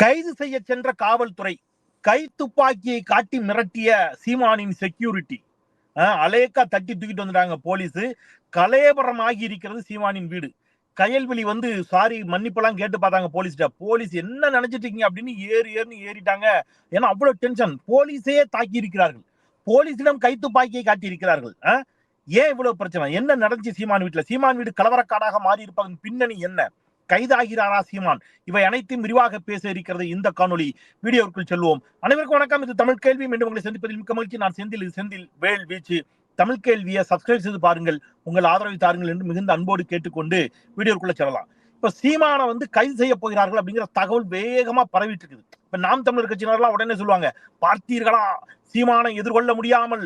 கைது செய்ய சென்ற காவல்துறை கை துப்பாக்கியை காட்டி மிரட்டிய சீமானின் செக்யூரிட்டி அலேக்கா தட்டி தூக்கிட்டு வந்துட்டாங்க போலீஸ். கலேபரமாகி இருக்கிறது சீமானின் வீடு. கையல்வெளி வந்து சாரி மன்னிப்பெல்லாம் கேட்டு பார்த்தாங்க போலீஸ்ட போலீஸ் என்ன நினைச்சிட்டு இருக்கீங்க அப்படின்னு ஏறு ஏறுன்னு ஏறிட்டாங்க. ஏன்னா அவ்வளவு டென்ஷன் போலீஸே தாக்கி இருக்கிறார்கள். போலீஸிடம் கை துப்பாக்கியை காட்டி இருக்கிறார்கள். ஏன் இவ்வளவு பிரச்சனை? என்ன நடந்துச்சு சீமான் வீட்டுல? சீமான் வீடு கலவரக்காடாக மாறி இருப்பதன் பின்னணி என்ன? கைதாகிறாரா சீமான்? இவை அனைத்தும் விரிவாக பேச இருக்கிறது இந்த காணொளி. வீடியோவுக்குள் செல்வோம். அனைவருக்கும் வணக்கம். இது தமிழ் கேள்வி. மீண்டும் உங்களை சந்திப்பதில் மிக்க மகிழ்ச்சி. நான் செந்தில். இது செந்தில் வேல் வீச்சு. தமிழ் கேள்வியை சப்ஸ்கிரைப் செய்து பாருங்கள். உங்கள் ஆதரவை தாருங்கள் என்று மிகுந்த அன்போடு கேட்டுக்கொண்டு வீடியோக்குள்ள செல்லலாம். இப்ப சீமானை வந்து கைது செய்ய போகிறார்கள் அப்படிங்கிற தகவல் வேகமா பரவிட்டு இருக்குது. இப்ப நாம் தமிழர் கட்சியினர்லாம் உடனே சொல்லுவாங்க பார்த்தீர்களா? சீமானை எதிர்கொள்ள முடியாமல்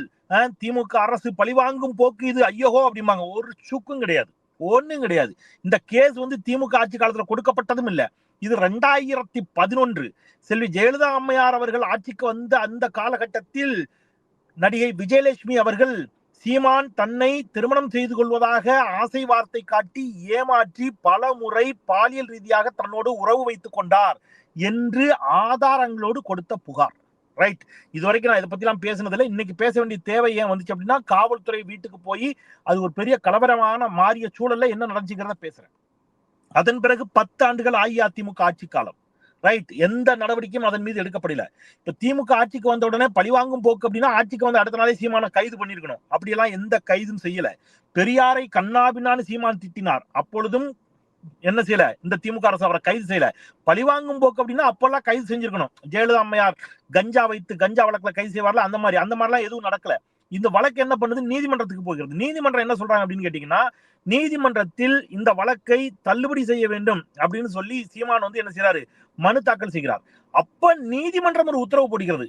திமுக அரசு பழிவாங்கும் போக்கு இது. ஐயோகோ! அப்படிம்பாங்க. ஒரு சுக்கும் கிடையாது. ஒன்றும் கிடையாது. இந்த கேஸ் வந்து திமுக ஆட்சி காலத்துல கொடுக்கப்பட்டதும் இல்ல. இது ரெண்டாயிரத்தி பதினொன்று. செல்வி ஜெயலலிதா அம்மையார் அவர்கள் ஆட்சிக்கு வந்த அந்த காலகட்டத்தில் நடிகை விஜயலட்சுமி அவர்கள் சீமான் தன்னை திருமணம் செய்து கொள்வதாக ஆசை வார்த்தை காட்டி ஏமாற்றி பல முறை பாலியல் ரீதியாக தன்னோடு உறவு வைத்துக் கொண்டார் என்று ஆதாரங்களோடு கொடுத்த புகார். ரைட் இது வரைக்கும் நான் இதை பத்திலாம் பேசினதில்ல. இன்னைக்கு பேச வேண்டிய தேவை ஏன் வந்துச்சு அப்படின்னா காவல்துறை வீட்டுக்கு போய் அது ஒரு பெரிய கலவரமான மாறிய சூழல்ல என்ன நடந்துச்சுங்கிறத பேசுறேன். அதன் பிறகு பத்து ஆண்டுகள் அஇஅதிமுக ஆட்சி காலம். ரைட் எந்த நடவடிக்கையும் அதன் மீது எடுக்கப்படல. இப்ப திமுக ஆட்சிக்கு வந்த உடனே பழிவாங்கும் போக்கு அப்படின்னா ஆட்சிக்கு வந்து அடுத்த நாளே சீமான கைது பண்ணிருக்கணும் அப்படியெல்லாம் எந்த கைதும் செய்யல. பெரியாரை கண்ணாபின்னான்னு சீமான் திட்டினார். அப்பொழுதும் என்ன செய்யல? இந்த திமுக அரசு அவரை கைது செய்யல. பழிவாங்கும் போக்கு அப்படின்னா அப்பெல்லாம் கைது செஞ்சிருக்கணும். ஜெயலலிதா அம்மையார் கஞ்சா வைத்து கஞ்சா வழக்குல கைது செய்வார்ல அந்த மாதிரி. அந்த மாதிரிலாம் எதுவும் நடக்கல. இந்த வழக்கு என்ன பண்ணுது? நீதிமன்றத்துக்கு போகிறது. நீதிமன்றம் என்ன சொல்றாங்க அப்படின்னு கேட்டீங்கன்னா நீதிமன்றத்தில் இந்த வழக்கை தள்ளுபடி செய்ய வேண்டும் அப்படின்னு சொல்லி சீமான் வந்து என்ன செய்யறாரு மனு தாக்கல் செய்கிறார். அப்ப நீதிமன்றம் ஒரு உத்தரவு போடுகிறது.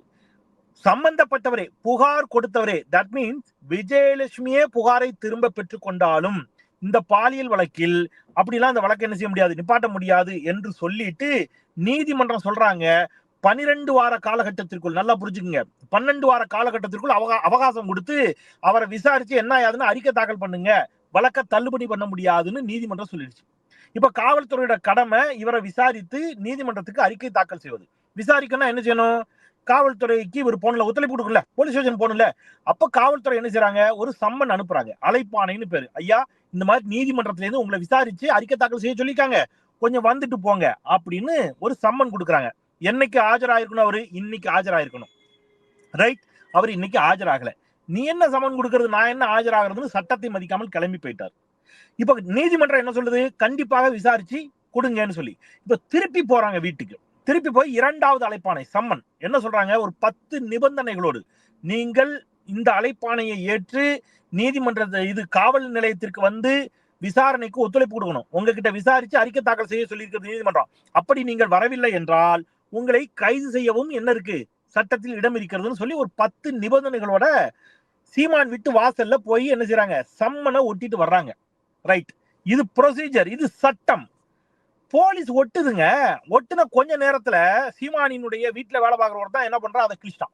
சம்பந்தப்பட்டவரே புகார் கொடுத்தவரே தட் மீன்ஸ் விஜயலட்சுமியே புகாரை திரும்ப பெற்றுக் கொண்டாலும் இந்த பாலியல் வழக்கில் அப்படிலாம் அந்த வழக்கை என்ன செய்ய முடியாது நிப்பாட்ட முடியாது என்று சொல்லிட்டு நீதிமன்றம் சொல்றாங்க பனிரெண்டு வார காலகட்டத்திற்குள் நல்லா புரிஞ்சுக்குங்க. பன்னெண்டு வார காலகட்டத்திற்குள் அவகா அவகாசம் கொடுத்து அவரை விசாரிச்சு என்ன ஆயாதுன்னு அறிக்கை தாக்கல் பண்ணுங்க. வழக்க தள்ளுபடி பண்ண முடியாதுன்னு நீதிமன்றம் சொல்லிடுச்சு. இப்ப காவல்துறையோட கடமை இவரை விசாரித்து நீதிமன்றத்துக்கு அறிக்கை தாக்கல் செய்வது. விசாரிக்கணும்னா என்ன செய்யணும்? காவல்துறைக்கு இவர் போனல ஒத்துழைப்பு கொடுக்கல. போலீஸ் ஸ்டேஷன் போகணும்ல. அப்ப காவல்துறை என்ன செய்யறாங்க ஒரு சம்மன் அனுப்புறாங்க. அழைப்பானைன்னு பேரு. ஐயா இந்த மாதிரி நீதிமன்றத்திலேருந்து உங்களை விசாரிச்சு அறிக்கை தாக்கல் செய்ய சொல்லியிருக்காங்க. கொஞ்சம் வந்துட்டு போங்க அப்படின்னு ஒரு சம்மன் கொடுக்குறாங்க. என்னைக்கு ஆஜராயிருக்கணும் அவரு? இன்னைக்கு ஆஜராயிருக்கணும். ரைட் அவர் இன்னைக்கு ஆஜராகல. நீ என்ன சம்மன் கொடுக்கறது? நான் என்ன ஆஜராகிறதுன்னு சட்டத்தை மதிக்காமல் கிளம்பி போயிட்டார். இப்ப நீதிமன்றம் என்ன சொல்லுது? கண்டிப்பாக விசாரிச்சு கொடுங்கன்னு சொல்லி. இப்ப திருப்பி போறாங்க வீட்டுக்கு. திருப்பி போய் இரண்டாவது அழைப்பானை சம்மன். என்ன சொல்றாங்க? ஒரு பத்து நிபந்தனைகளோடு. நீங்கள் இந்த அழைப்பானையை ஏற்று நீதிமன்ற இது காவல் நிலையத்திற்கு வந்து விசாரணைக்கு ஒத்துழைப்பு கொடுக்கணும். உங்ககிட்ட விசாரிச்சு அறிக்கை தாக்கல் செய்ய சொல்லியிருக்கிறது நீதிமன்றம். அப்படி நீங்கள் வரவில்லை என்றால் உங்களை கைது செய்யவும் என்ன இருக்கு? சட்டத்தில் இடம் இருக்கிறதுன்னு சொல்லி ஒரு பத்து நிபந்தனைகளோட சீமான் விட்டு வாசல்ல போய் என்ன செய்யறாங்க சம்மனை ஒட்டிட்டு வர்றாங்க. ரைட். இது ப்ரொசீஜர் இது சட்டம். போலீஸ் ஒட்டுதுங்க. ஒட்டுன கொஞ்ச நேரத்துல சீமானினுடைய வீட்டுல வேலை பார்க்குறவர் தான் என்ன பண்றான் அதை கிழிச்சிட்டான்.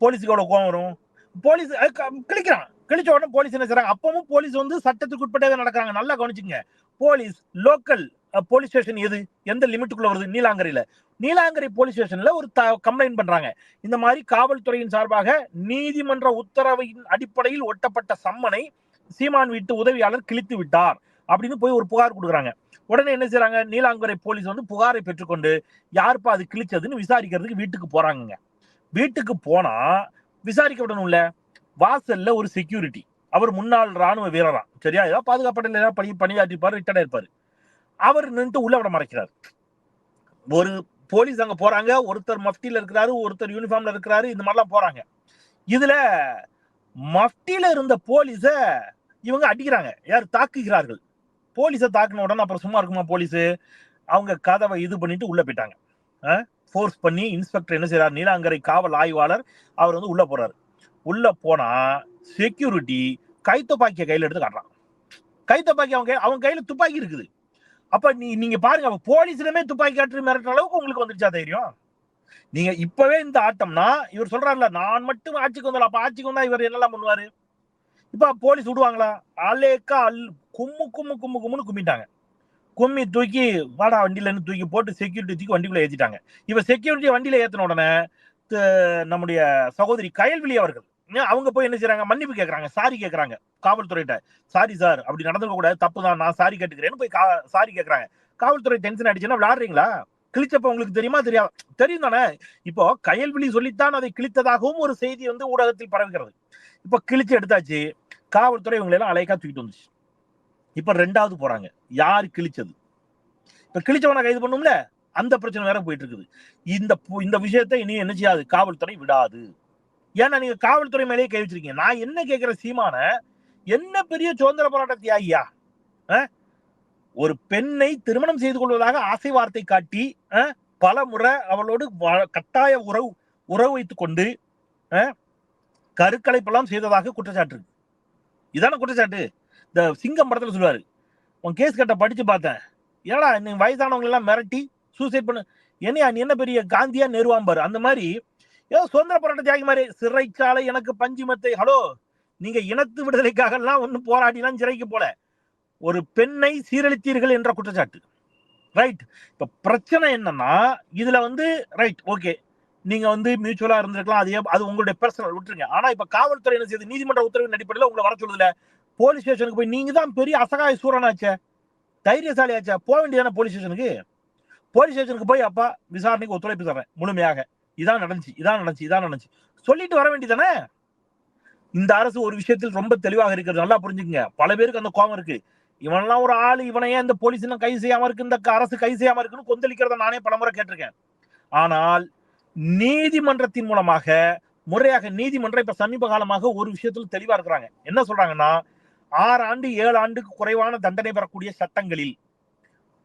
போலீஸுக்கு கோவம் வரும். போலீஸ் க- கிழிக்கிறான். கிழிச்ச உடனே போலீஸ் என்ன செய்றாங்க? அப்பவும் போலீஸ் வந்து சட்டத்துக்கு உட்பட்டே நடக்கிறாங்க. நல்லா கவனிச்சுங்க போலீஸ் லோக்கல் போலீஸ் ஸ்டேஷன் எது? எந்த லிமிட்டுக்குள்ள வருது? நீலாங்கரையில. நீலாங்கரை போலீஸ் ஸ்டேஷன்ல ஒரு கம்ப்ளைண்ட் பண்றாங்க. இந்த மாதிரி காவல்துறையின் சார்பாக நீதிமன்ற உத்தரவின் அடிப்படையில் ஒட்டப்பட்ட சம்மனை சீமான் வீட்டு உதவியாளர் கிழித்து விட்டார் அப்படின்னு போய் ஒரு புகார் கொடுக்குறாங்க. உடனே என்ன செய்யறாங்க நீலாங்கரை போலீஸ் வந்து புகாரை பெற்றுக்கொண்டு யாருப்பா அது கிழிச்சதுன்னு விசாரிக்கிறதுக்கு வீட்டுக்கு போறாங்க வீட்டுக்கு போனா விசாரிக்க விடணும்ல? வாசல்ல ஒரு செக்யூரிட்டி அவர் முன்னாள் ராணுவ வீரரா. சரியா? ஏதாவது பாதுகாப்படையில ஏதாவது பணி பணியாற்றிப்பாரு ரிட்டையர்ட் ஆயிருப்பாரு. அவர் நின்று உள்ள விட மறைக்கிறார். ஒரு போலீஸ் அங்க போறாங்க. ஒருத்தர் மஃப்டில இருக்கிறாரு ஒருத்தர் யூனிஃபார்ம்ல இருக்கிறாரு இந்த மாதிரிலாம் போறாங்க. இதுல மஃப்டில இருந்த போலீஸ இவங்க அடிக்கிறாங்க. யார்? தாக்குகிறார்கள். போலீஸை தாக்குன உடனே அப்புறம் சும்மா இருக்குமா போலீஸ்? அவங்க கதவை இது பண்ணிட்டு உள்ள போயிட்டாங்க. ஃபோர்ஸ் பண்ணி இன்ஸ்பெக்டர் என்ன செய்யறாரு நீலாங்கரை காவல் ஆய்வாளர் அவர் வந்து உள்ள போறாரு. உள்ள போனா செக்யூரிட்டி கை கையில் கையில எடுத்து காட்டுறான். கை துப்பாக்கி அவங்க கை- அவங்க கையில துப்பாக்கி இருக்குது. அப்ப நீ நீங்க பாருங்க அப்ப போலீஸ்லமே துப்பாக்கி காட்டு மிரட்டுற அளவுக்கு உங்களுக்கு வந்துருச்சா தைரியம்? நீங்க இப்பவே இந்த ஆட்டம்னா இவர் சொல்றாருல நான் மட்டும் ஆட்சிக்கு வந்தால அப்ப ஆட்சிக்கு வந்தா இவர் என்னெல்லாம் பண்ணுவாரு? இப்ப போலீஸ் விடுவாங்களா? அலேக்கா அல் கும்மு கும்மு கும்மு கும்முன்னு கும்பிட்டாங்க. கும்மி தூக்கி வாடா வண்டியில இருந்து தூக்கி போட்டு செக்யூரிட்டி தூக்கி வண்டிக்குள்ள ஏற்றிட்டாங்க இவ செக்யூரிட்டி வண்டியில ஏத்தின உடனே நம்முடைய சகோதரி கயல்விழி அவர்கள் அவங்க போய் என்ன செய்யறாங்க மன்னிப்பு கேட்கறாங்க சாரி கேட்கறாங்க காவல்துறையிட்ட சாரி சார் அப்படி நடந்துக்க கூடாது. தப்பு தான். நான் சாரி கேட்டுக்கிறேன்னு போய் சாரி கேட்கறாங்க காவல்துறை டென்ஷன் ஆயிடுச்சுன்னா விளையாடுறீங்களா? கிழிச்சப்ப உங்களுக்கு தெரியுமா? தெரியாது தெரியும் தானே? இப்போ கயல்விழி சொல்லித்தான் அதை கிழித்ததாகவும் ஒரு செய்தி வந்து ஊடகத்தில் பரவுகிறது. இப்ப கிழிச்சு எடுத்தாச்சு. காவல்துறை இவங்களை அழைக்கா அலைக்கா தூக்கிட்டு வந்துச்சு. இப்ப ரெண்டாவது போறாங்க. யார் கிழிச்சது? இப்ப கிழிச்சவனை கைது பண்ணும்ல? அந்த பிரச்சனை வேற போயிட்டு இருக்குது இந்த பு- இந்த விஷயத்தை இனி என்ன செய்யாது? காவல்துறை விடாது. ஏன்னா நீங்க காவல்துறை மேலேயே கை வச்சிருக்கீங்க. நான் என்ன கேட்கிற சீமான என்ன பெரிய சுதந்திர போராட்ட தியாகியா? ஒரு பெண்ணை திருமணம் செய்து கொள்வதாக ஆசை வார்த்தை காட்டி பல முறை அவளோடு வ- கட்டாய உறவு உறவு வைத்துக் கொண்டு கருக்கலைப்பெல்லாம் செய்ததாக குற்றச்சாட்டு இருக்கு. இதான குற்றச்சாட்டு? இந்த சிங்கம் படத்துல சொல்லுவாரு உன் கேஸ் கட்ட படிச்சு பார்த்தேன். ஏடா நீ வயசானவங்க எல்லாம் மிரட்டி சூசைட் பண்ணு. என்னையா நீ என்ன பெரிய காந்தியா நெருவாம்பாரு அந்த மாதிரி ஏதோ சுதந்திர போராட்ட தியாகி மாதிரி சிறைச்சாலை எனக்கு பஞ்சுமத்தை ஹலோ நீங்க இனத்து விடுதலைக்காக எல்லாம் ஒன்னும் போராடிலாம் சிறைக்கு போல. ஒரு பெண்ணை சீரழித்தீர்கள் என்ற குற்றச்சாட்டு. ரைட் இப்ப பிரச்சனை என்னன்னா இதுல வந்து ரைட் ஓகே நீங்க வந்து மியூச்சுவலா இருந்திருக்கலாம். அது அது உங்களுடைய பர்சனல் விட்டுருங்க. ஆனா இப்ப காவல்துறை என்ன செய்யுது? நீதிமன்ற உத்தரவின் அடிப்படையில் உங்களை வர சொல்லுதுல. போலீஸ் ஸ்டேஷனுக்கு போய் நீங்க தான் பெரிய அசகாய சூரனாச்சே. தைரியசாலி ஆச்சா போக வேண்டியதானே போலீஸ் ஸ்டேஷனுக்கு? போலீஸ் ஸ்டேஷனுக்கு போய் அப்பா விசாரணைக்கு ஒத்துழைப்பு தரேன் முழுமையாக. இதான் நடந்துச்சு இதான் நடந்துச்சு இதான் நடந்துச்சு. சொல்லிட்டு வர வேண்டியதானே? இந்த அரசு ஒரு விஷயத்தில் ரொம்ப தெளிவாக இருக்கிறது. நல்லா புரிஞ்சுக்கங்க. பல பேருக்கு அந்த கோபம் இருக்கு. இவனெல்லாம் ஒரு ஆள் இவனை ஏன் இந்த போலீஸ் கை செய்யாம இருக்கு இந்த அரசு கை செய்யாம இருக்குன்னு கொந்தளிக்கிறத நானே பலமுறை கேட்டிருக்கேன். ஆனால் நீதிமன்றத்தின் மூலமாக முறையாக நீதிமன்றம் இப்ப சமீப காலமாக ஒரு விஷயத்துல தெளிவா இருக்கிறாங்க. என்ன சொல்றாங்கன்னா ஆறு ஆண்டு ஏழு ஆண்டுக்கு குறைவான தண்டனை பெறக்கூடிய சட்டங்களில்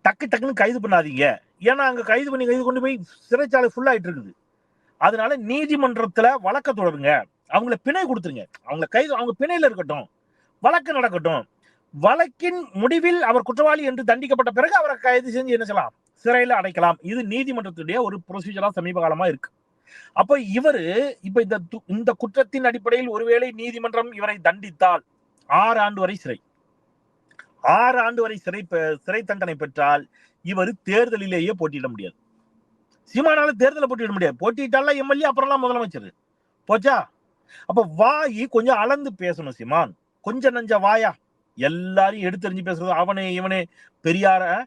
டக்கு டக்குன்னு கைது பண்ணாதீங்க. ஏன்னா அங்க கைது பண்ணி கைது கொண்டு போய் சிறைச்சாலை ஃபுல் ஆயிட்டு இருக்குது. அதனால நீதிமன்றத்துல வழக்க தொடருங்க. அவங்கள பிணை கொடுத்துருங்க. அவங்கள கைது அவங்க பிணையில இருக்கட்டும். வழக்கு நடக்கட்டும். வழக்கின் முடிவில் அவர் குற்றவாளி என்று தண்டிக்கப்பட்ட பிறகு அவரை கைது செஞ்சு என்ன செய்யலாம்? சிறையில அடைக்கலாம். இது நீதிமன்றத்துடைய ஒரு ப்ரொசீஜரா சமீப காலமா இருக்கு. அப்ப இவரு இப்ப இந்த து- இந்த குற்றத்தின் அடிப்படையில் ஒருவேளை நீதிமன்றம் இவரை தண்டித்தால் ஆறு ஆண்டு வரை சிறை. ஆறு ஆண்டு வரை சிறை பெ- சிறை தண்டனை பெற்றால் இவர் தேர்தலிலேயே போட்டியிட முடியாது. சீமானால தேர்தலை போட்டியிட முடியாது. போட்டியிட்டால எம்எல்ஏ அப்புறம்லாம் முதலமைச்சர். போச்சா? அப்ப வாயி கொஞ்சம் அளந்து பேசணும் சீமான். கொஞ்சம் நஞ்ச வாயா. எல்லாரையும் எடுத்தெறிஞ்சு பேசுறது அவனே இவனே. பெரியார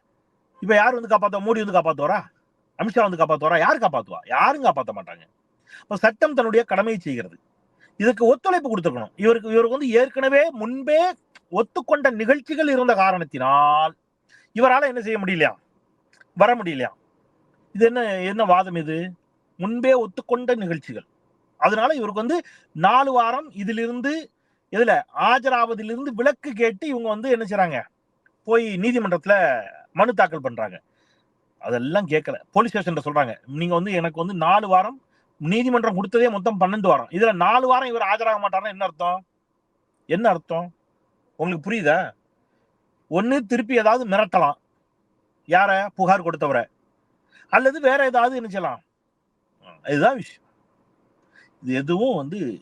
இப்ப யார் வந்து காப்பாத்துவா? மோடி வந்து காப்பாத்துவாரா? அமித்ஷா வந்து காப்பாத்துவாரா? யார் காப்பாத்துவா? யாரும் காப்பாற்ற மாட்டாங்க. சட்டம் தன்னுடைய கடமையை செய்கிறது. இதுக்கு ஒத்துழைப்பு கொடுத்துருக்கணும். இவருக்கு இவருக்கு வந்து ஏற்கனவே முன்பே ஒத்துக்கொண்ட நிகழ்ச்சிகள் இருந்த காரணத்தினால் இவரால் என்ன செய்ய முடியலையா? வர முடியலையா? இது என்ன என்ன வாதம் இது? முன்பே ஒத்துக்கொண்ட நிகழ்ச்சிகள். அதனால இவருக்கு வந்து நாலு வாரம் இதிலிருந்து இதுல ஆஜராவதிலிருந்து விலக்கு கேட்டு இவங்க வந்து என்ன செய்கிறாங்க போய் நீதிமன்றத்துல மனு தாக்கல் பண்றாங்க. அதெல்லாம் கேட்கல போலீஸ் ஸ்டேஷன்ல சொல்றாங்க. நீங்க வந்து எனக்கு வந்து நாலு வாரம் நீதிமன்றம் கொடுத்ததே மொத்தம் பன்னெண்டு வாரம். இதுல நாலு வாரம் இவர் ஆஜராக மாட்டாருன்னா என்ன அர்த்தம்? என்ன அர்த்தம்? உங்களுக்கு புரியுதா? ஒன்று திருப்பி ஏதாவது மிரட்டலாம். யார? புகார் கொடுத்தவரை. அல்லது வேற ஏதாவது என்ன செய்யலாம்? இதுதான் விஷயம். இது எதுவும் வந்து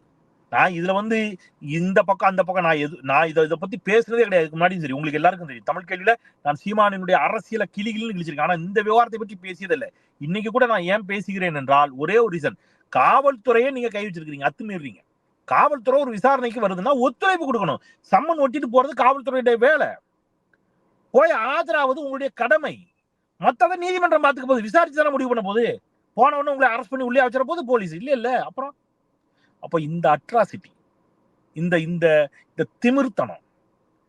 நான் இதுல வந்து இந்த பக்கம் அந்த பக்கம் நான் எது நான் இதை இதை பத்தி பேசுறதே கிடையாது. முன்னாடியும் சரி உங்களுக்கு எல்லாருக்கும் தெரியும். தமிழ் கேள்வியில நான் சீமானினுடைய அரசியல கிளிகிள்னு கிழிச்சிருக்கேன். ஆனா இந்த விவகாரத்தை பற்றி பேசியதில்லை. இன்னைக்கு கூட நான் ஏன் பேசுகிறேன் என்றால் ஒரே ஒரு ரீசன் காவல்துறையே நீங்க கை வச்சிருக்கீங்க அத்துமீறீங்க. காவல்துறை ஒரு விசாரணைக்கு வருதுன்னா ஒத்துழைப்பு கொடுக்கணும். சம்மன் ஒட்டிட்டு போறது காவல்துறையுடைய வேலை. போய் ஆஜராவது உங்களுடைய கடமை. மத்தத நீதிமன்றம் பார்த்துக்க போகுது. விசாரிச்சு தானே முடிவு பண்ண போகுது. போன உடனே உங்களை அரெஸ்ட் பண்ணி உள்ளே வச்சிட போது போலீஸ். இல்ல இல்ல. அப்புறம் அப்போ இந்த அட்ராசிட்டி இந்த இந்த இந்த திமிர்த்தனம்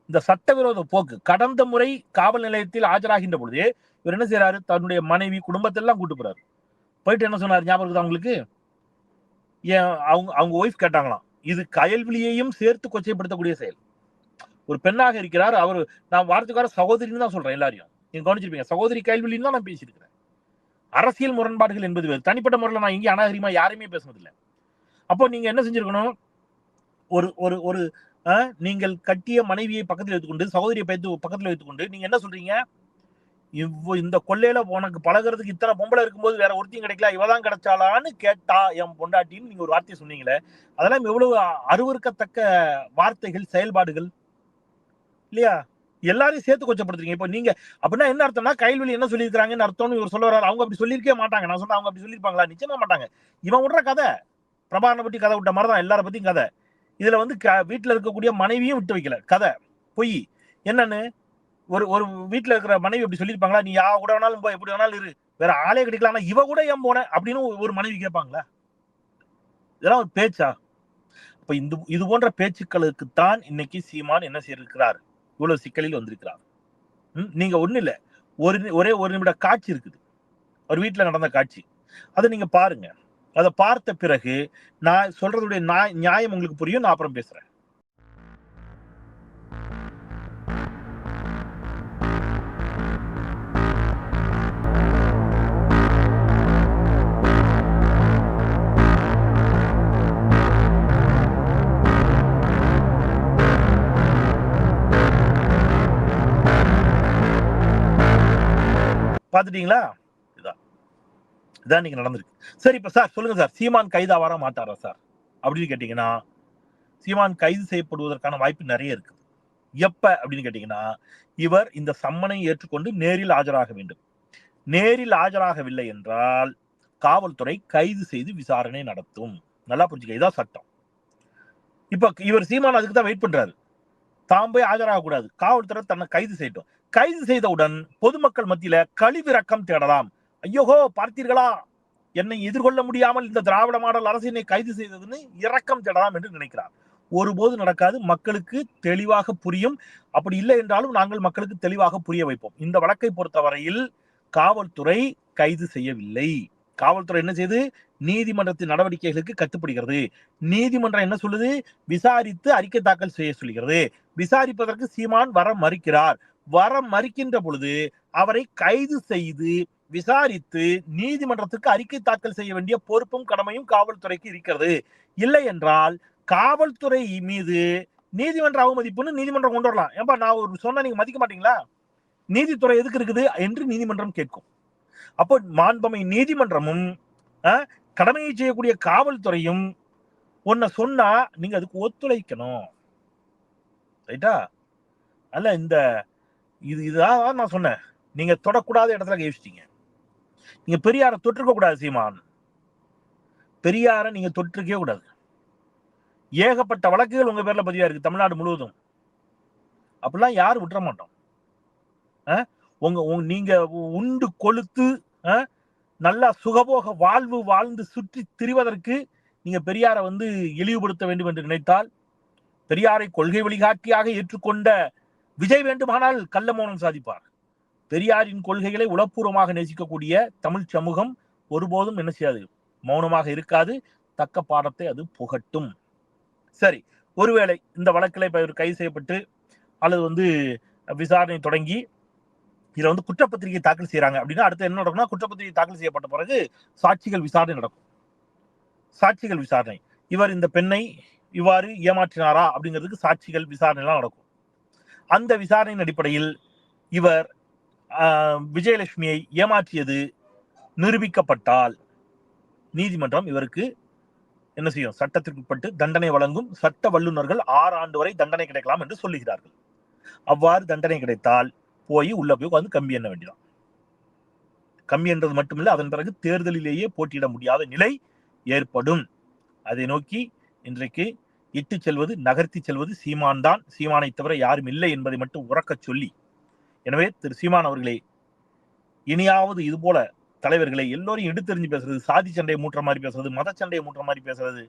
இந்த சட்டவிரோத போக்கு கடந்த முறை காவல் நிலையத்தில் ஆஜராகின்ற பொழுது இவர் என்ன செய்யறாரு தன்னுடைய மனைவி குடும்பத்தெல்லாம் கூட்டு போறாரு. போயிட்டு என்ன சொன்னார்? ஞாபகம் இருக்குதா ஏன் அவங்க அவங்க ஒய்ஃப் கேட்டாங்களாம் இது கயல்விழியையும் சேர்த்து கொச்சைப்படுத்தக்கூடிய செயல். ஒரு பெண்ணாக இருக்கிறார் அவர் நான் வார்த்தைக்கார சகோதரின்னு தான் சொல்றேன் எல்லாரையும். நீங்க கவனிச்சிருப்பீங்க சகோதரி கயல்விழின்னு தான் நான் பேசியிருக்கிறேன். அரசியல் முரண்பாடுகள் என்பது வேறு. தனிப்பட்ட முறையில் நான் இங்கே அநாகரிகமா யாரையுமே பேசுனதில்லை. அப்போ நீங்க என்ன செஞ்சிருக்கணும்? ஒரு ஒரு ஒரு நீங்கள் கட்டிய மனைவியை பக்கத்தில் வைத்துக்கொண்டு சகோதரியை பைத்து பக்கத்தில் வைத்துக்கொண்டு நீங்க என்ன சொல்றீங்க? இவ்வ இந்த கொள்ளையில உனக்கு பழகுறதுக்கு இத்தனை பொம்பளை இருக்கும்போது வேற ஒருத்தையும் கிடைக்கல இவதான் கிடைச்சாலான்னு கேட்டா என் பொண்டாட்டின்னு நீங்க ஒரு வார்த்தையை சொன்னீங்களே அதெல்லாம் எவ்வளவு அருவருக்கத்தக்க வார்த்தைகள் செயல்பாடுகள்? இல்லையா? எல்லாரையும் சேர்த்து கொச்சப்படுத்துறீங்க. இப்போ நீங்க அப்படின்னா என்ன அர்த்தம்னா கைல்வெளி என்ன சொல்லியிருக்காங்கன்னு அர்த்தம்னு இவர் சொல்ல வர்றாரு. அவங்க அப்படி சொல்லியிருக்கே மாட்டாங்க. நான் சொல்றேன் அவங்க அப்படி சொல்லியிருப்பாங்களா? நிச்சயமா மாட்டாங்க. இவன் விடுற கதை. பிரபாகரனை பற்றி கதை விட்ட மாதிரி தான் எல்லார பற்றியும் கதை. இதில் வந்து க- வீட்டில் இருக்கக்கூடிய மனைவியும் விட்டு வைக்கல. கதை. பொய். என்னன்னு? ஒரு ஒரு வீட்டில் இருக்கிற மனைவி அப்படி சொல்லியிருப்பாங்களா? நீ யா கூட வேணாலும் போ எப்படி வேணாலும் இரு. வேற ஆளே கிடைக்கலாம் ஆனால் இவ கூட ஏன் போன? அப்படின்னு ஒரு மனைவி கேட்பாங்களா? இதெல்லாம் ஒரு பேச்சா? இப்போ இந்த இது போன்ற பேச்சுக்களுக்கு தான் இன்னைக்கு சீமான் என்ன செய்திருக்கிறார்? இவ்வளவு சிக்கலில் வந்திருக்கிறார். ம், நீங்க ஒண்ணு இல்லை. ஒரு ஒரே ஒரு நிமிட காட்சி இருக்குது. ஒரு வீட்டில் நடந்த காட்சி. அதை நீங்க பாருங்க. அதை பார்த்த பிறகு நான் சொல்றதுடைய நியாய- நியாயம் உங்களுக்கு புரியும் நான் அப்புறம் பேசுறேன். பார்த்துட்டீங்களா? இதான் நீங்க நடந்திருக்கு. சரி இப்ப சார் சொல்லுங்க சார். சீமான் கைதாவாரா மாட்டாரா சார்? அப்படின்னு கேட்டீங்கன்னா சீமான் கைது செய்யப்படுவதற்கான வாய்ப்பு நிறைய இருக்கு எப்ப அப்படின்னு கேட்டீங்கன்னா இவர் இந்த சம்மனை ஏற்றுக்கொண்டு நேரில் ஆஜராக வேண்டும். நேரில் ஆஜராகவில்லை என்றால் காவல்துறை கைது செய்து விசாரணை நடத்தும். நல்லா புரிஞ்சுக்க இதான் சட்டம். இப்ப இவர் சீமான் அதுக்கு தான் வெயிட் பண்றாரு. தாம் போய் ஆஜராக கூடாது. காவல்துறை தன்னை கைது செய்யட்டும். கைது செய்தவுடன் பொதுமக்கள் மத்தியில கழிவிறக்கம் தேடலாம். ஐயோகோ பார்த்தீர்களா? என்னை எதிர்கொள்ள முடியாமல் இந்த திராவிட மாடல் அரசு என்னை கைது செய்ததுன்னு இரக்கம் தேடலாம் என்று நினைக்கிறார். ஒருபோது நடக்காது மக்களுக்கு தெளிவாக புரியும். அப்படி இல்லை என்றாலும் நாங்கள் மக்களுக்கு தெளிவாக புரிய வைப்போம். இந்த வழக்கை பொறுத்தவரையில் காவல்துறை கைது செய்யவில்லை. காவல்துறை என்ன செய்து? நீதிமன்றத்தின் நடவடிக்கைகளுக்கு கட்டுப்படுகிறது. நீதிமன்றம் என்ன சொல்லுது? விசாரித்து அறிக்கை தாக்கல் செய்ய சொல்கிறது. விசாரிப்பதற்கு சீமான் வர மறுக்கிறார். வர மறுக்கின்ற பொழுது அவரை கைது செய்து விசாரித்து நீதிமன்றத்துக்கு அறிக்கை தாக்கல் செய்ய வேண்டிய பொறுப்பும் கடமையும் காவல்துறைக்கு இருக்கிறது. இல்லை என்றால் காவல்துறை மீது நீதிமன்ற அவமதிப்புன்னு நீதிமன்றம் கொண்டு வரலாம். ஏன்பா நான் ஒரு சொன்னா நீங்க மதிக்க மாட்டீங்களா? நீதித்துறை எதுக்கு இருக்குது என்று நீதிமன்றம் கேட்கும். அப்போ மாண்பமை நீதிமன்றமும் கடமையை செய்யக்கூடிய காவல்துறையும் உன்னை சொன்னா நீங்க அதுக்கு ஒத்துழைக்கணும். ரைட்டா? அல்ல இந்த இது இதான் நான் சொன்னேன். நீங்க தொடக்கூடாத இடத்துல கைவிச்சிட்டீங்க நீங்க பெரியார தொற்றுக்க கூடாது சீமான். பெரியார நீங்க தொற்றுக்கவே கூடாது. ஏகப்பட்ட வழக்குகள் உங்க பேர்ல பதிவா இருக்கு தமிழ்நாடு முழுவதும். அப்படிலாம் யாரும் விட்டுற மாட்டோம். உங்க உங்க- நீங்க உண்டு கொளுத்து நல்லா சுகபோக வாழ்வு வாழ்ந்து சுற்றி திரிவதற்கு நீங்க பெரியாரை வந்து இழிவுபடுத்த வேண்டும் என்று நினைத்தால் பெரியாரை கொள்கை வழிகாட்டியாக ஏற்றுக்கொண்ட விஜய் வேண்டுமானால் கள்ள மௌனம் சாதிப்பார். பெரியாரின் கொள்கைகளை உளப்பூர்வமாக நேசிக்கக்கூடிய தமிழ் சமூகம் ஒருபோதும் என்ன செய்யாது? மௌனமாக இருக்காது. தக்க பாடத்தை அது புகட்டும். சரி ஒருவேளை இந்த வழக்கில் இப்போ இவர் கைது செய்யப்பட்டு அல்லது வந்து விசாரணை தொடங்கி இதில் வந்து குற்றப்பத்திரிகை தாக்கல் செய்யறாங்க அப்படின்னா அடுத்து என்ன நடக்கும்னா குற்றப்பத்திரிகை தாக்கல் செய்யப்பட்ட பிறகு சாட்சிகள் விசாரணை நடக்கும். சாட்சிகள் விசாரணை. இவர் இந்த பெண்ணை இவ்வாறு ஏமாற்றினாரா அப்படிங்கிறதுக்கு சாட்சிகள் விசாரணைலாம் நடக்கும். அந்த விசாரணையின் அடிப்படையில் இவர் விஜயலட்சுமியை ஏமாற்றியது நிரூபிக்கப்பட்டால் நீதிமன்றம் இவருக்கு என்ன செய்யும்? சட்டத்திற்குட்பட்டு தண்டனை வழங்கும் சட்ட வல்லுநர்கள் ஆறு ஆண்டு வரை தண்டனை கிடைக்கலாம் என்று சொல்லுகிறார்கள். அவ்வாறு தண்டனை கிடைத்தால் போய் உள்ள போய் உட்காந்து கம்பி எண்ண வேண்டியதான் கம்பி என்றது மட்டுமில்லை அதன் பிறகு தேர்தலிலேயே போட்டியிட முடியாத நிலை ஏற்படும். அதை நோக்கி இன்றைக்கு இட்டு செல்வது நகர்த்தி செல்வது சீமான் தான் சீமானை தவிர யாரும் இல்லை என்பதை மட்டும் உறக்கச் சொல்லி எனவே திரு சீமான் அவர்களே இனியாவது இது போல தலைவர்களை எல்லோரையும் எடுத்தெறிஞ்சு பேசுறது சாதி சண்டையை மூட்டுற மாதிரி பேசுறது மத சண்டையை மூட்டுற மாதிரி பேசுறது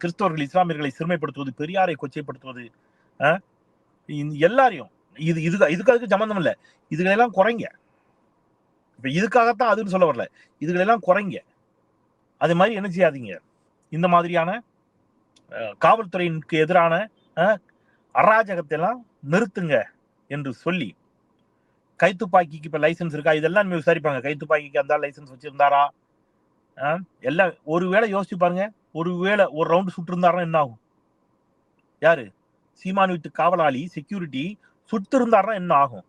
கிறிஸ்தவர்கள் இஸ்லாமியர்களை சிறுமைப்படுத்துவது பெரியாரை கொச்சைப்படுத்துவது எல்லாரையும் இது இது இதுக்கு அதுக்கு சம்மந்தம் இல்லை. இதுகளெல்லாம் குறைங்க. இப்ப இதுக்காகத்தான் அதுன்னு சொல்ல வரல. இதுகளெல்லாம் குறைங்க. அது மாதிரி என்ன செய்யாதீங்க. இந்த மாதிரியான காவல்துறையினுக்கு எதிரான அராஜகத்தை எல்லாம் நிறுத்துங்க என்று சொல்லி கைத்துப்பாக்கிக்கு இப்ப லைசன்ஸ் இருக்கா? இதெல்லாம் விசாரிப்பாங்க. கைத்துப்பாக்கிக்கு அந்த லைசன்ஸ் வச்சிருந்தாரா? அஹ், எல்லாம் ஒருவேளை யோசிச்சு பாருங்க. ஒருவேளை ஒரு ரவுண்ட் சுட்டு இருந்தாருன்னா என்ன ஆகும்? யாரு? சீமான் வீட்டு காவலாளி செக்யூரிட்டி சுட்டு இருந்தாருன்னா என்ன ஆகும்?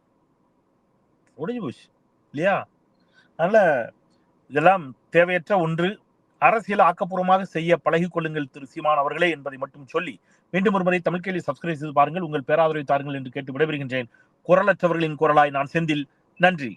உடைஞ்சு போச்சு. இல்லையா? அதனால இதெல்லாம் தேவையற்ற ஒன்று. அரசியல் ஆக்கப்பூர்வமாக செய்ய பழகிக்கொள்ளுங்கள் திரு சீமான் அவர்களே என்பதை மட்டும் சொல்லி மீண்டும் ஒரு முறை தமிழ் கேள்வி சப்ஸ்கிரைப் செய்து பாருங்கள். உங்கள் பேராதரவை தாருங்கள் என்று கேட்டு விடைபெறுகின்றேன். குரலற்றவர்களின் குரலாய் நான் செந்தில். நன்றி.